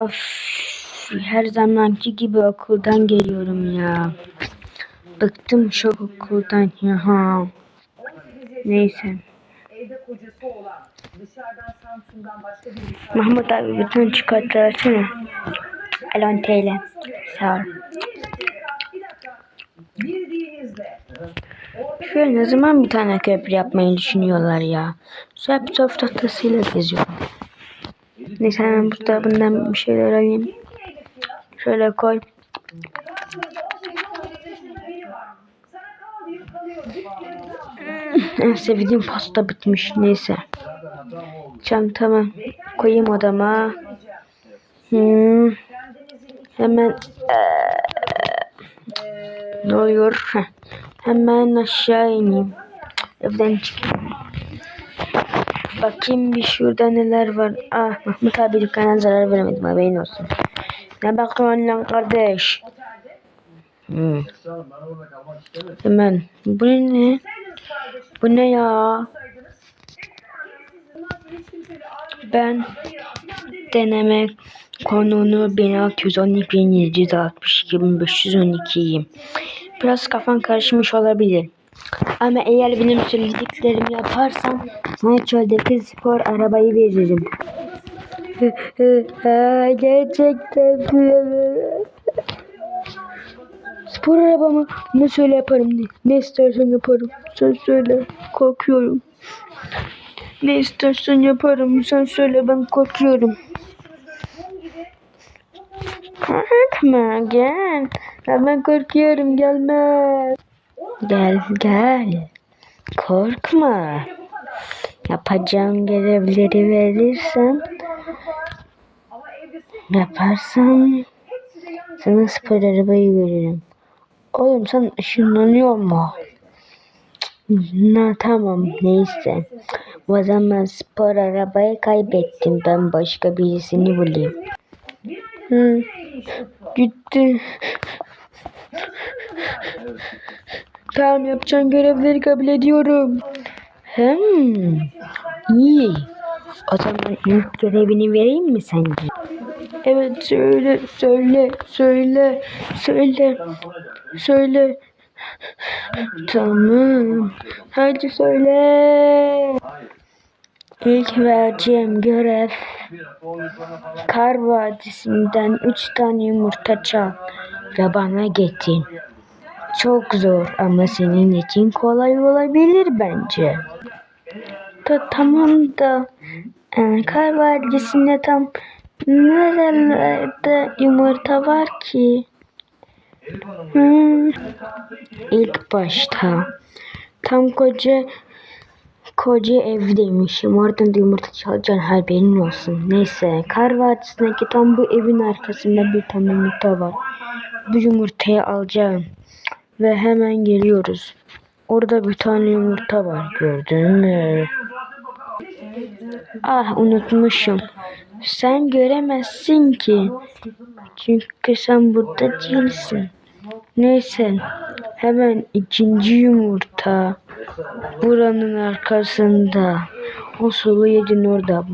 Of, her zamanki gibi okuldan geliyorum ya. Bıktım şu okuldan ya. Ha. Neyse. Mahmut abi bütün çikolata versene. Alon TL. Sağ ol. Şöyle ne zaman bir tane köprü yapmayı düşünüyorlar ya. Hep soft tahtasıyla geziyorum. Neyse hemen burada bundan bir şeyler alayım. Şöyle koy. En sevdiğim pasta bitmiş. Neyse. Çantamı koyayım odama. Hmm. Hemen eee, ne oluyor? Heh. Hemen aşağı ineyim. Evden çıkayım. Bakayım bir şurada neler var. Ah Mahmut abi dükkana zarar veremedim haberin olsun. Ne bakıyorsun lan kardeş? Hmm. Hemen. Bu ne? Bu ne ya? Ben deneme konunu 1612 1762 1512'yim. Biraz kafan karışmış olabilir. Ama eğer benim söylediklerimi yaparsan sana çöldeki spor arabayı veririm. Gerçekten? Spor arabamı ne söyle yaparım ne, ne istersen yaparım. Sen söyle korkuyorum. Ne istersen yaparım sen söyle ben korkuyorum. Korkma gel. Ben korkuyorum gelme. Gel gel. Korkma. Yapacağım görevleri verirsen yaparsam sana spor arabayı veririm. Oğlum sen ışınlanıyor mu? Na tamam neyse. O zaman spor arabayı kaybettim. Ben başka birisini bulayım. Hı, gitti. Tamam yapacağın görevleri kabul ediyorum. Hmm, iyi. O zaman ilk görevini vereyim mi sence? Evet söyle söyle söyle söyle söyle. Tamam. Hadi söyle. İlk vereceğim görev Kar Vadisi'nden üç tane yumurta çal ve bana getir. Çok zor ama senin için kolay olabilir bence. Da, tamam da e, Kar Vadisi'nde tam nerelerde yumurta var ki? Hmm, ilk başta tam koca koca evdeymişim. Oradan da yumurta çalacaksın haberin olsun. Neyse Kar Vadisi'ndeki tam bu evin arkasında bir tane yumurta var. Bu yumurtayı alacağım. Ve hemen geliyoruz. Orada bir tane yumurta var gördün mü? Ah unutmuşum. Sen göremezsin ki. Çünkü sen burada değilsin. Neyse. Hemen ikinci yumurta. Buranın arkasında. O sulu yedin orada.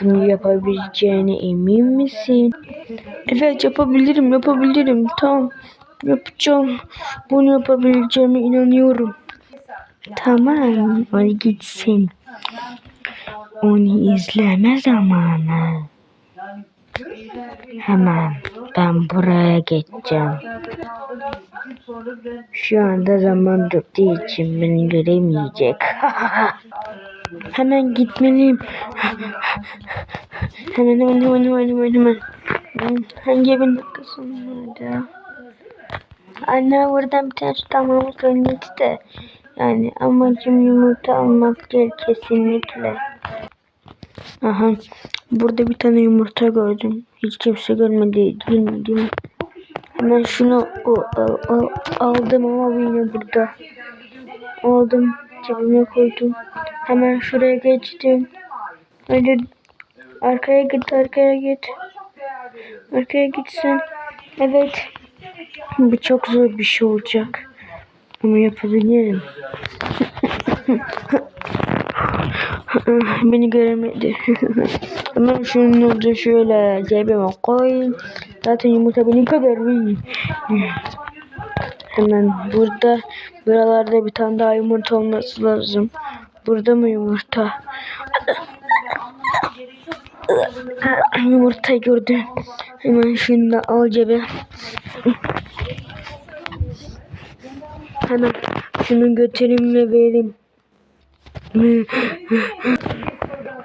Bunu yapabileceğine emin misin? Evet yapabilirim yapabilirim. Tamam. Yapacağım. Bunu yapabileceğime inanıyorum. Tamam. Hadi gitsin. Onu izleme zamanı. Hemen ben buraya geçeceğim. Şu anda zaman durduğu için beni göremeyecek. hemen gitmeliyim. hemen hemen hemen hemen hemen. Hangi evin arkasındaydı? Anne buradan bir tane süt almamız ölmedi de. Yani amacım yumurta almak değil kesinlikle. Aha. Burada bir tane yumurta gördüm. Hiç kimse görmedi mi? Hemen şunu o, al, al, aldım ama yine burada. Aldım. Cebime koydum. Hemen şuraya geçtim. Hadi arkaya git arkaya git. Arkaya gitsin. Evet. Bu çok zor bir şey olacak. Ama yapabilirim. Beni göremedi. Hemen şunu da şöyle cebime koy. Zaten yumurta benim kadar büyük. Hemen burada buralarda bir tane daha yumurta olması lazım. Burada mı yumurta? Yumurta gördüm. Hemen şunu da al cebe. Hemen şunu götüreyim ve vereyim.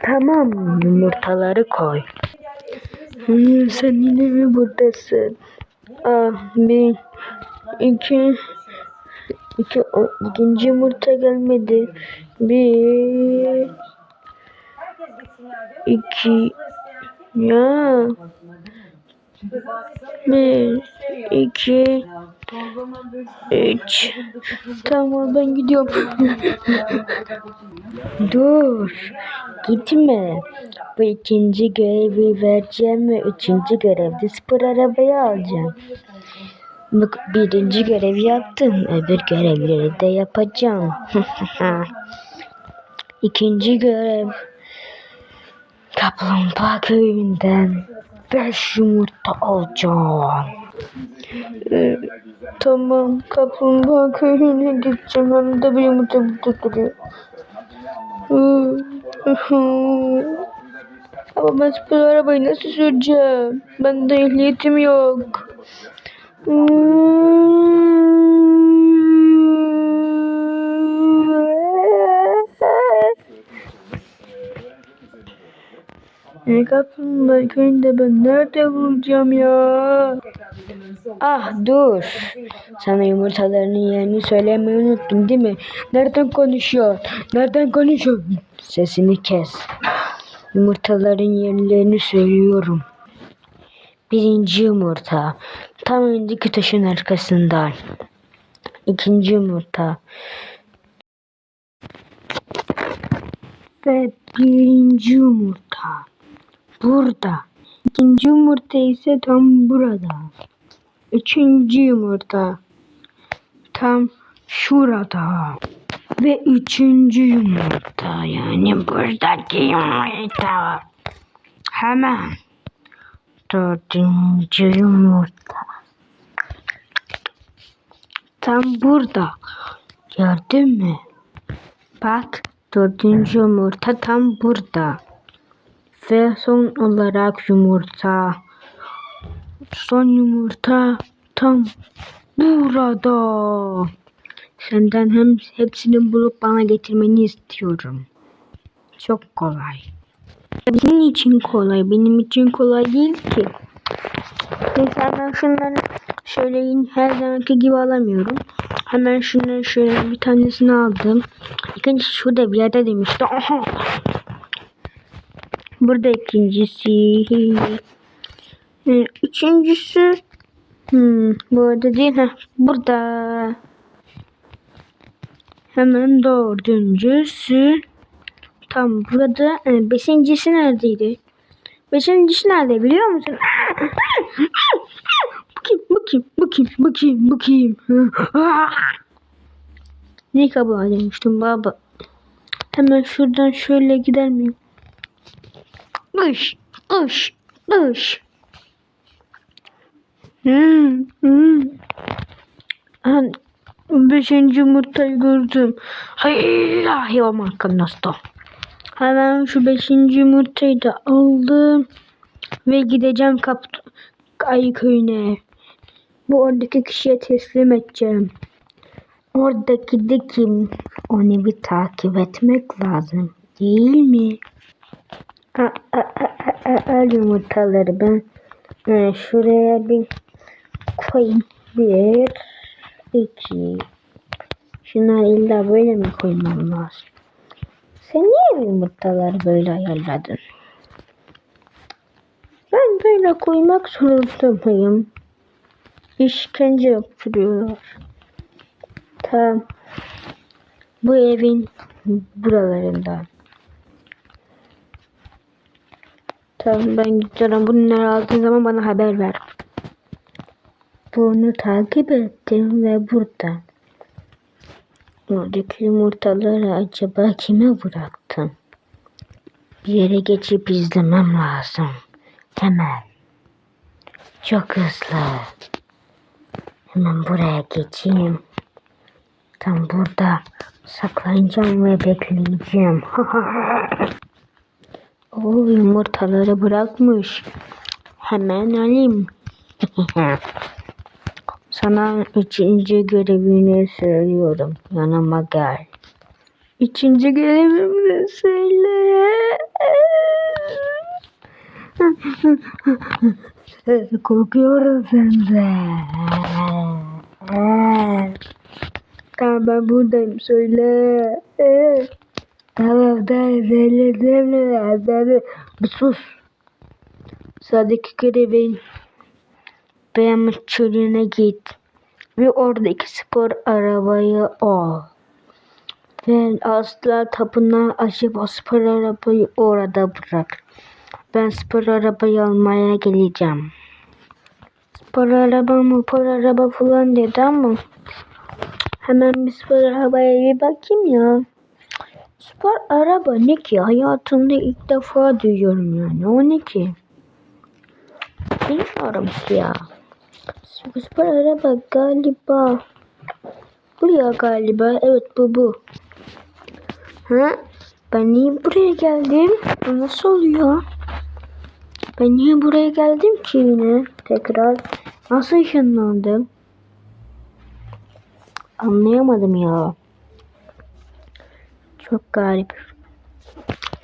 Tamam yumurtaları koy. Hı, sen yine mi buradasın? Ah, bir, iki, iki, o, ikinci yumurta gelmedi. Bir, iki, ya. Bir, iki, üç. Tamam ben gidiyorum. Dur. Gitme. Bu ikinci görevi vereceğim ve üçüncü görevde spor arabayı alacağım. Bak birinci görevi yaptım. Öbür görevleri de yapacağım. İkinci görev. Kaplumbağa köyünden beş yumurta alacağım. Ee, tamam kaplumbağa köyüne gideceğim. Hem de bir yumurta burada duruyor. Ama ben spor arabayı nasıl süreceğim? Bende ehliyetim yok. Ne kaplumbağa köyünde ben nerede bulacağım ya? Ah dur. Sana yumurtalarının yerini söylemeyi unuttun değil mi? Nereden konuşuyor? Nereden konuşuyor? Sesini kes. Yumurtaların yerlerini söylüyorum. Birinci yumurta. Tam öndeki taşın arkasında. İkinci yumurta. Ve birinci yumurta. Burada. İkinci yumurta ise tam burada. Üçüncü yumurta tam şurada. Ve üçüncü yumurta yani buradaki yumurta. Hemen dördüncü yumurta. Tam burada. Gördün mü? Bak dördüncü yumurta tam burada. Ve son olarak yumurta. Son yumurta tam burada. Senden hem hepsini bulup bana getirmeni istiyorum. Çok kolay. Senin için kolay, benim için kolay değil ki. Neyse ben şunları şöyle her zamanki gibi alamıyorum. Hemen şunları şöyle bir tanesini aldım. İkinci şurada bir yerde demişti. Aha. Burada ikincisi. Ee, Üçüncüsü hmm, bu arada değil ha burada. Hemen dördüncüsü tam burada. Ee, beşincisi neredeydi? Beşincisi nerede biliyor musun? bakayım bakayım bakayım bakayım bakayım. ne kabağı demiştim baba. Hemen şuradan şöyle gider miyim? Kış, kış, kış. Hmm, hmm. Ha, beşinci yumurtayı gördüm. Hayır, aman kanasta. Hemen şu beşinci yumurtayı da aldım. Ve gideceğim kap ayı köyüne. Bu oradaki kişiye teslim edeceğim. Oradaki de kim? Onu bir takip etmek lazım. Değil mi? Al yumurtaları ben e, şuraya bir koyayım. Bir, iki. Şunları illa böyle mi koymam lazım? Sen niye yumurtaları böyle ayarladın? Ben böyle koymak zorunda mıyım? İşkence yapıyorlar. Tamam. Bu evin buralarında. Tamam ben gidiyorum. Bunları aldığın zaman bana haber ver. Bunu takip ettim ve burada. Oradaki yumurtaları acaba kime bıraktım? Bir yere geçip izlemem lazım. Hemen. Çok hızlı. Hemen buraya geçeyim. Tam burada saklanacağım ve bekleyeceğim. o yumurtaları bırakmış. Hemen alayım. Sana üçüncü görevini söylüyorum. Yanıma gel. Üçüncü görevimi söyle. Korkuyorum senden. Tamam ben buradayım söyle. Tamam söyle. söyle. Bir sus. Sıradaki görevin Beyamış çölüne git ve oradaki spor arabayı al. Ve asla tapınağı açıp o spor arabayı orada bırak. Ben spor arabayı almaya geleceğim. Spor araba mı, spor araba falan dedi ama hemen bir spor arabaya bir bakayım ya. Spor araba ne ki? Hayatımda ilk defa duyuyorum yani. O ne ki? Bilmiyorum ki ya. Spor araba galiba. Bu ya galiba. Evet bu bu. Ha? Ben niye buraya geldim? Bu nasıl oluyor? Ben niye buraya geldim ki yine? Tekrar. Nasıl ışınlandım? Anlayamadım ya. Çok garip.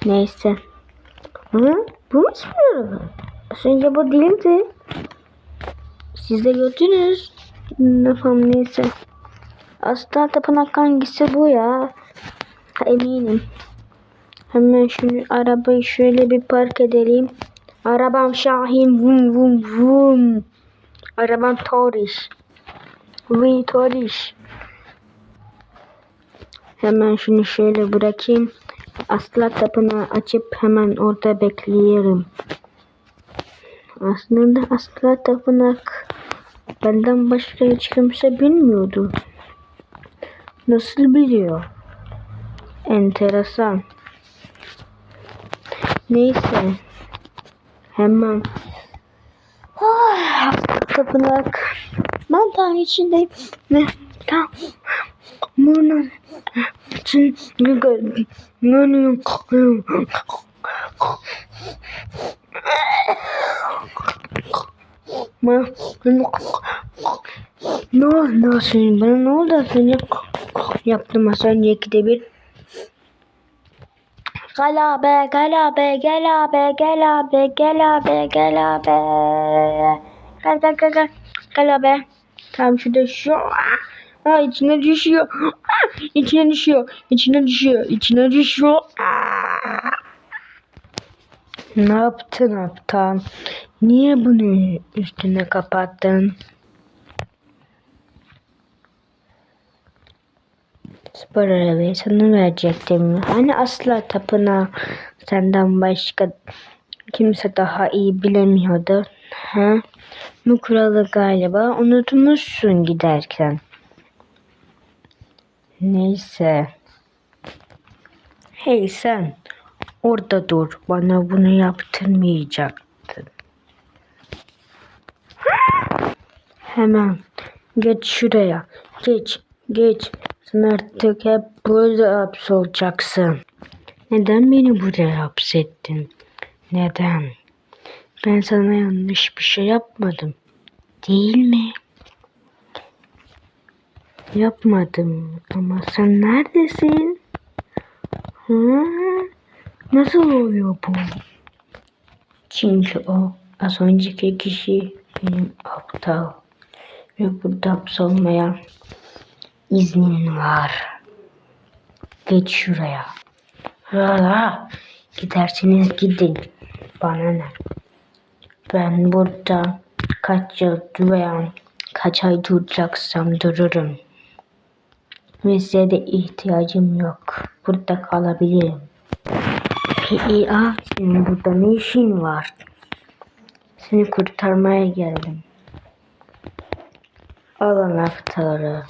Neyse. Hı? Bu mu araba? Az önce bu değildi. Siz de gördünüz. Tamam neyse. Aslan tapınak hangisi bu ya? Eminim. Hemen şunu arabayı şöyle bir park edelim. Arabam Şahin vum vum vum. Arabam Toriş. Vay Toriş. Hemen şunu şöyle bırakayım. Aslan tapınağı açıp hemen orada bekliyorum. Aslında asla tapınak benden başka hiç kimse bilmiyordu. Nasıl biliyor? Enteresan. Neyse. Hemen. Ah, tapınak. Ben tam içindeyim. Ne? Tam. Bunun için Ma ne oldu senin bana ne oldu senin yaptım az önceki de bir Gel abi gel abi gel abi gel abi gel abi gel abi Gel gel gel gel Gel abi Tamam şurada şu Aa, içine düşüyor Aa, içine düşüyor içine düşüyor içine düşüyor Aa. Ne yaptın aptal? Niye bunu üstüne kapattın? Spor arabayı sana verecektim. Hani asla tapına senden başka kimse daha iyi bilemiyordu. Ha? Bu kuralı galiba unutmuşsun giderken. Neyse. Hey sen. Orada dur. Bana bunu yaptırmayacaktın. Hemen geç şuraya. Geç, geç. Sen artık hep burada hapsolacaksın. Neden beni buraya hapsettin? Neden? Ben sana yanlış bir şey yapmadım. Değil mi? Yapmadım. Ama sen neredesin? Hı? Nasıl oluyor bu? Çünkü o az önceki kişi benim aptal. Ve burada hapsolmaya iznin var. Geç şuraya. Rala. Giderseniz gidin. Bana ne? Ben burada kaç yıl veya kaç ay duracaksam dururum. Ve size de ihtiyacım yok. Burada kalabilirim. PIA senin burada ne işin var? Seni kurtarmaya geldim. Al anahtarı.